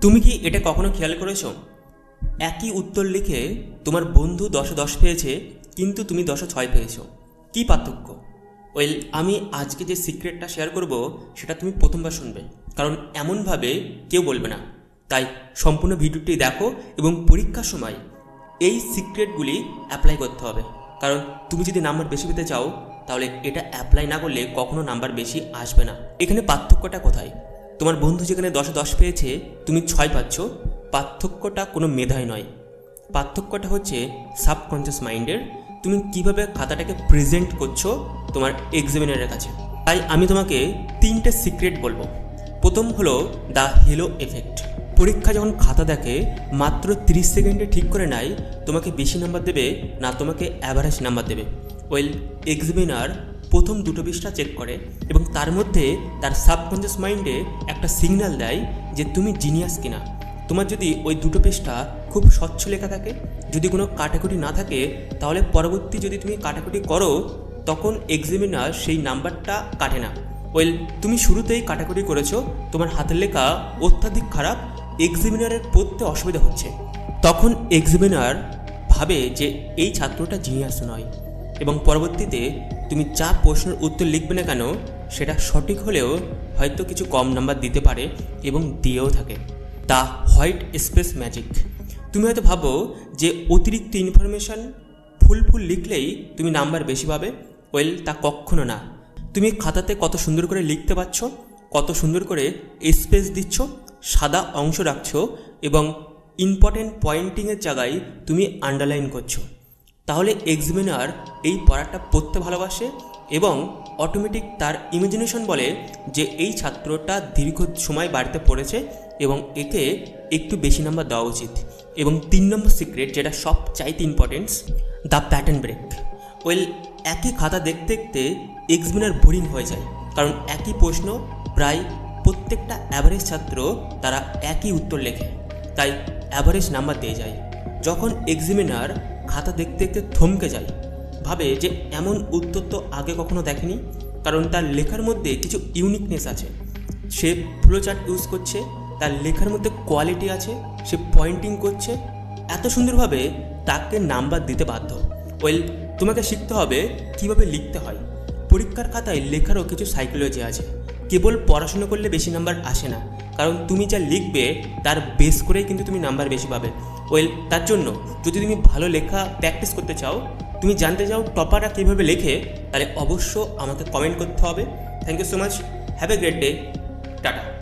তুমি কি এটা কখনো খেয়াল করেছ? একই উত্তর লিখে তোমার বন্ধু দশে দশ পেয়েছে, কিন্তু তুমি দশে ছয় পেয়েছ। কি পার্থক্য? ওয়েল, আমি আজকে যে সিক্রেটটা শেয়ার করব, সেটা তুমি প্রথমবার শুনবে। কারণ এমনভাবে কেউ বলবে না। তাই সম্পূর্ণ ভিডিওটি দেখো এবং পরীক্ষার সময় এই সিক্রেটগুলি অ্যাপ্লাই করতে হবে। কারণ তুমি যদি নাম্বার বেশি পেতে চাও, তাহলে এটা অ্যাপ্লাই না করলে কখনো নাম্বার বেশি আসবে না। এখানে পার্থক্যটা কোথায়? তোমার বন্ধু যেখানে দশে দশ পেয়েছে, তুমি ছয় পাচ্ছ। পার্থক্যটা কোনো মেধায় নয়। পার্থক্যটা হচ্ছে সাবকনসিয়াস মাইন্ডের তুমি কীভাবে খাতাটাকে প্রেজেন্ট করছ তোমার এক্সামিনারের কাছে। তাই আমি তোমাকে তিনটে সিক্রেট বলব। প্রথম হলো দ্য হেলো এফেক্ট পরীক্ষা যখন খাতা দেখে মাত্র 30 সেকেন্ডে ঠিক করে নেয়, তোমাকে বেশি নাম্বার দেবে না তোমাকে অ্যাভারেজ নাম্বার দেবে। ওয়েল এক্সামিনার প্রথম দুটো পৃষ্ঠা চেক করে এবং তার মধ্যে তার সাবকনসিয়াস মাইন্ডে একটা সিগন্যাল দেয় যে তুমি জিনিয়াস কিনা। তোমার যদি ওই দুটো পৃষ্ঠা খুব স্বচ্ছ লেখা থাকে, যদি কোনো কাটাকুটি না থাকে, তাহলে পরবর্তী যদি তুমি কাটাকুটি করো, তখন এক্সামিনার সেই নাম্বারটা কাটে না। ওয়েল তুমি শুরুতেই কাটাকুটি করেছ, তোমার হাতের লেখা অত্যাধিক খারাপ এক্সামিনারের পড়তে অসুবিধা হচ্ছে। তখন এক্সামিনার ভাবে যে এই ছাত্রটা জিনিয়াস নয়। এবং পরবর্তীতে তুমি যা প্রশ্নের উত্তর লিখবে না কেন, সেটা সঠিক হলেও হয়তো কিছু কম নাম্বার দিতে পারে এবং দিয়েও থাকে। The white space magic. তুমি হয়তো ভাবো যে অতিরিক্ত ইনফরমেশান, ফুল ফুল লিখলেই তুমি নাম্বার বেশি পাবে। ওয়েল, তা কখনো না। তুমি খাতাতে কত সুন্দর করে লিখতে পারছ, কত সুন্দর করে স্পেস দিচ্ছ, সাদা অংশ রাখছ এবং ইম্পর্টেন্ট পয়েন্টিংয়ের জায়গায় তুমি আন্ডারলাইন করছ। তাহলে এক্সামিনার এই পড়াটা পড়তে ভালোবাসে এবং অটোমেটিক তার ইমাজিনেশন বলে যে এই ছাত্রটা দীর্ঘ সময় বাড়িতে পড়েছে এবং একে একটু বেশি নাম্বার দেওয়া উচিত। এবং তিন নম্বর সিক্রেট যেটা সব চাইতে importance the pattern break well একই খাতা দেখতে দেখতে এক্সামিনার বোরিং হয়ে যায়। কারণ একই প্রশ্ন প্রায় প্রত্যেকটা অ্যাভারেজ ছাত্র তারা একই উত্তর লেখে। তাই অ্যাভারেজ নাম্বার দিয়ে যায়। যখন এক্সামিনার খাতা দেখতে দেখতে থমকে যায় ভাবে যে এমন উত্তর তো আগে কখনো দেখেনি, কারণ তার লেখার মধ্যে কিছু ইউনিকনেস আছে। সে ফ্লো চার্ট ইউজ করছে, তার লেখার মধ্যে কোয়ালিটি আছে, সে পয়েন্টিং করছে। এত সুন্দরভাবে তাকে নাম্বার দিতে বাধ্য। ওয়েল তোমাকে শিখতে হবে কীভাবে লিখতে হয়। পরীক্ষার খাতায় লেখারও কিছু সাইকোলজি আছে। কেবল পড়াশুনো করলে বেশি নাম্বার আসে না। কারণ তুমি যা লিখবে, তার বেস করেই কিন্তু তুমি নাম্বার বেশি পাবে। ওয়েল তার জন্য যদি তুমি ভালো লেখা প্র্যাকটিস করতে চাও, তুমি জানতে চাও টপাররা কীভাবে লেখে, তাহলে অবশ্য আমাকে কমেন্ট করতে হবে। Thank you so much have a great day tata